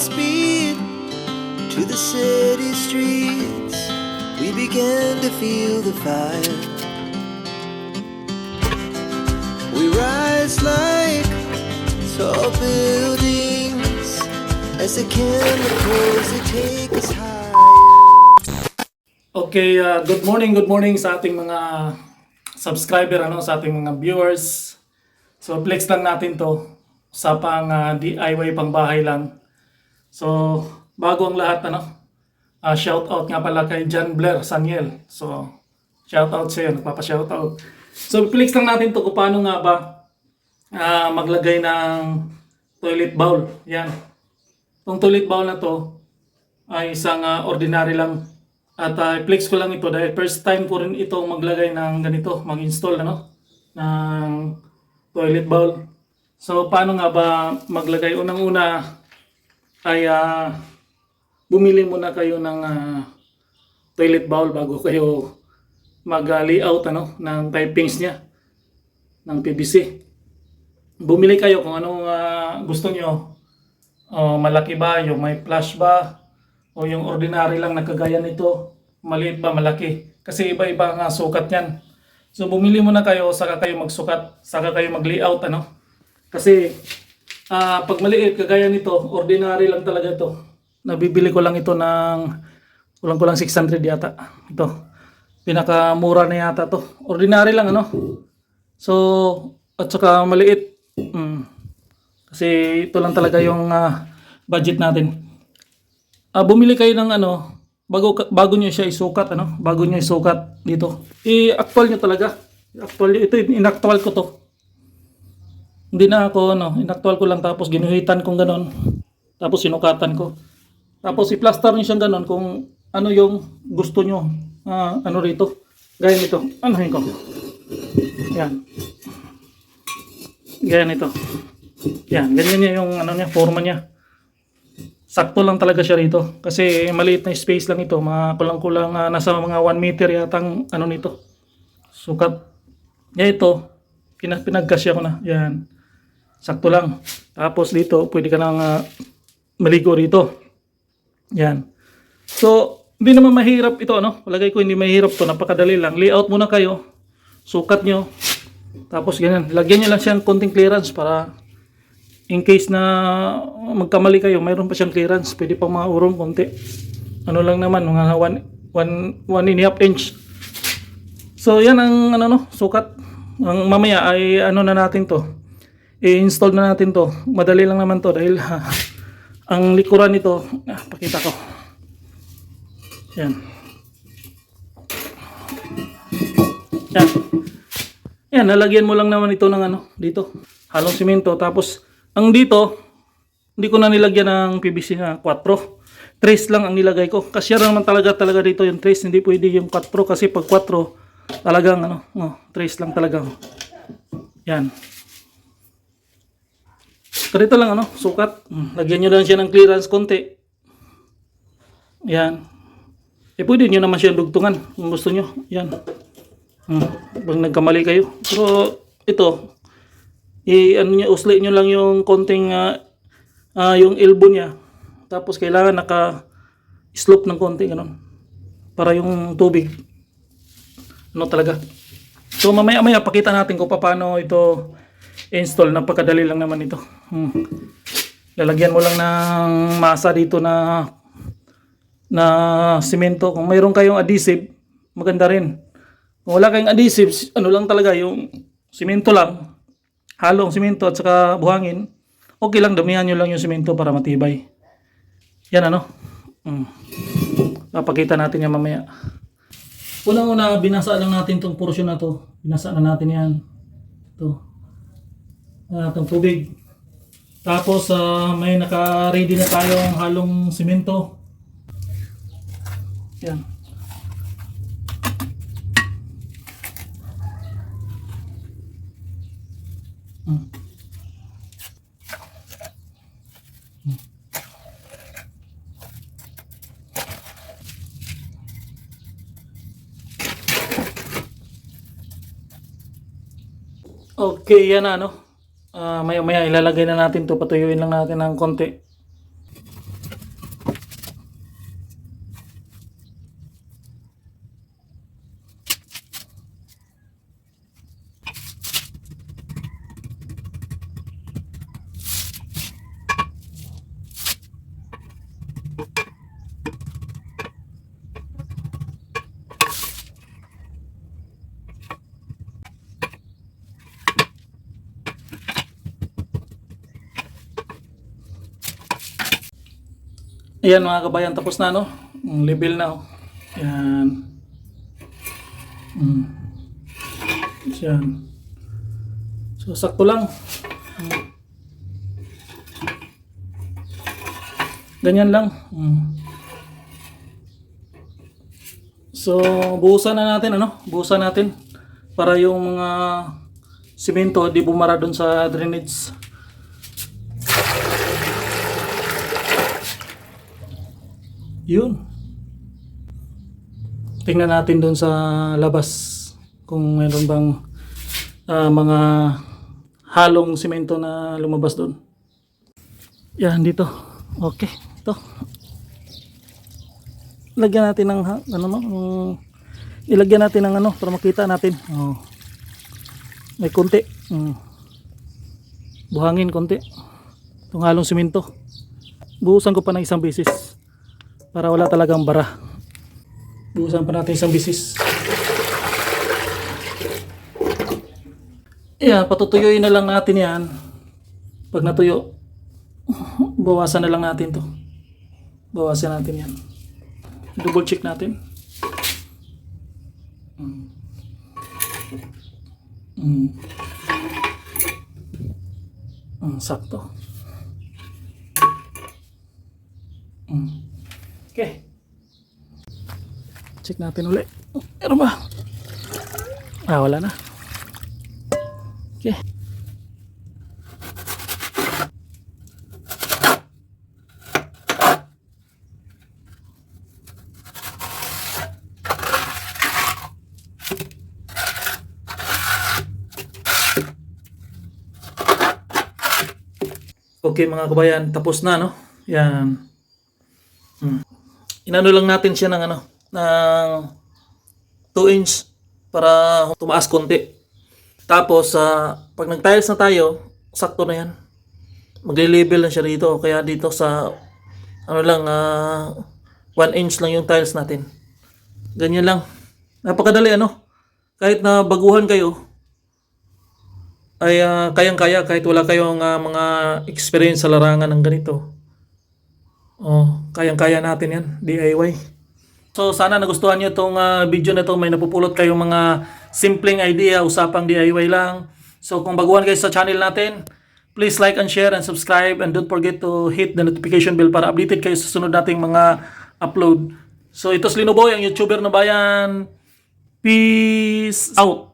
speed to the city streets. We began to feel the fire. We rise like tall buildings as the chemicals they take us higher. Okay, uh, good morning, good morning sa ating mga subscriber, ano, sa ating mga viewers. So, flex lang natin to sa pang uh, DIY pang bahay lang. So, bago ang lahat, ano, uh, shout out nga pala kay John Blair Saniel. So, shout out sa iyo, nagpapa-shout out. So, flex lang natin to kung paano nga ba ah, maglagay ng toilet bowl. Yan. Itong toilet bowl na to ay isang ah, ordinary lang at uh, flex ko lang ito dahil first time ko rin ito maglagay ng ganito, mag-install ano, ng toilet bowl. So paano nga ba maglagay? Unang-una ay ah, bumili muna kayo ng ah, toilet bowl bago kayo mag-layout ano, ng typings niya ng PVC. Bumili kayo kung anong ah, gusto nyo. Oh, malaki ba, yung may flash ba, o yung ordinary lang na kagaya nito, maliit ba, malaki. Kasi iba-iba nga sukat yan. So bumili muna kayo, saka kayo magsukat, saka kayo mag-layout, ano. Kasi ah pag maliit, kagaya nito, ordinary lang talaga ito. Nabibili ko lang ito ng kulang-kulang 600 yata. Ito. Pinakamura na yata to. Ordinary lang, ano. So, at saka maliit. Mm. Kasi ito lang talaga yung ah, budget natin. Ah, bumili kayo ng ano, bago bago niyo siya isukat ano, bago niyo isukat dito. I-actual niyo talaga. Actual ito inactual ko to. Hindi na ako ano, inactual ko lang tapos ginuhitan kong ganon. Tapos sinukatan ko. Tapos i-plaster niyo siyang ganon kung ano yung gusto niyo. Ah, ano rito. Gaya nito. Ano ko? Yan. Gaya nito. Yan, ganyan niya yung ano niya, forma niya sakto lang talaga siya rito. Kasi maliit na space lang ito. Mga kulang-kulang ah, nasa mga 1 meter yatang ano nito. Sukat. Yeah, ito. Pina, pinagkasya ko na. Yan. Sakto lang. Tapos dito, pwede ka nang ah, maligo rito. Yan. So, hindi naman mahirap ito, ano? Palagay ko hindi mahirap to. Napakadali lang. Layout muna kayo. Sukat nyo. Tapos ganyan. Lagyan nyo lang siyang konting clearance para in case na magkamali kayo, mayroon pa siyang clearance. Pwede pang mga urong konti. Ano lang naman, mga 1 1 1 and a half inch. So yan ang ano no, sukat. Ang mamaya ay ano na natin to. I-install na natin to. Madali lang naman to dahil ang likuran nito, ah, pakita ko. Yan. Yan. Yan, nalagyan mo lang naman ito ng ano, dito. Halong simento. Tapos, ang dito, hindi ko na nilagyan ng PVC na 4. Trace lang ang nilagay ko. Kasi naman talaga talaga dito yung trace. Hindi pwede yung 4 kasi pag 4, talagang ano, oh, trace lang talaga. Yan. Ganito lang ano, sukat. Hmm, Lagyan nyo lang siya ng clearance konti. Yan. Eh pwede nyo naman siya dugtungan kung gusto nyo. Yan. Hmm. Pag nagkamali kayo. Pero ito, i ano niya usli niyo lang yung konting ah, ah, yung elbow niya. Tapos kailangan naka slope ng konti ganun. Para yung tubig ano talaga. So mamaya-maya pakita natin kung paano ito install. Napakadali lang naman ito. Hmm. Lalagyan mo lang ng masa dito na na simento. Kung mayroon kayong adhesive, maganda rin. Kung wala kayong adhesive, ano lang talaga yung simento lang halong simento at saka buhangin, okay lang, damihan nyo lang yung simento para matibay. Yan ano. Mm. Papakita natin yan mamaya. Unang-una, binasa lang natin tong portion na to. Binasa na natin yan. Ito. Uh, itong tubig. Tapos, ah, may naka-ready na tayong halong simento. Yan. Mm. Okay, yan na, ano. Ah, maya-maya ilalagay na natin to Patuyuin lang natin ng konti. Ayan mga kabayan, tapos na no? Ang level na oh. Ayan. Mm. Ayan. So, sakto lang. Mm. Ganyan lang. Mm. So, buhusan na natin, ano? Buhusan natin para yung mga simento di bumara doon sa drainage. Yun. Tingnan natin doon sa labas kung mayroon bang ah, mga halong simento na lumabas doon. Yan dito. Okay. Ito. Lagyan natin ng ano no, ng- ilagyan natin ng ano para makita natin. Oh. May konti. Mm. Buhangin konti. Itong halong simento. Buhusan ko pa ng isang beses para wala talagang bara. Buhusan pa natin isang beses. Yan, patutuyuin na lang natin yan. Pag natuyo, bawasan na lang natin to. Bawasan natin yan. Double check natin. Mm. Mm. Mm, sakto. Mm. Okay. Check natin ulit. Meron ba? Ah, wala na. Okay. Okay mga kabayan, tapos na no? Yan. Hmm. Inano lang natin siya ng ano, ng 2 inch para tumaas konti. Tapos sa pag nag-tiles na tayo, sakto na yan. Magle-level na siya dito. Kaya dito sa ano lang, 1 inch lang yung tiles natin. Ganyan lang. Napakadali ano. Kahit na baguhan kayo, ay ah, kayang-kaya kahit wala kayong ah, mga experience sa larangan ng ganito. Oh, kayang-kaya natin 'yan, DIY. So sana nagustuhan niyo itong ah, video na to, may napupulot kayong mga simpleng idea, usapang DIY lang. So kung baguhan kayo sa channel natin, please like and share and subscribe and don't forget to hit the notification bell para updated kayo sa sunod nating mga upload. So ito si Lino Boy, ang YouTuber na bayan. Peace out!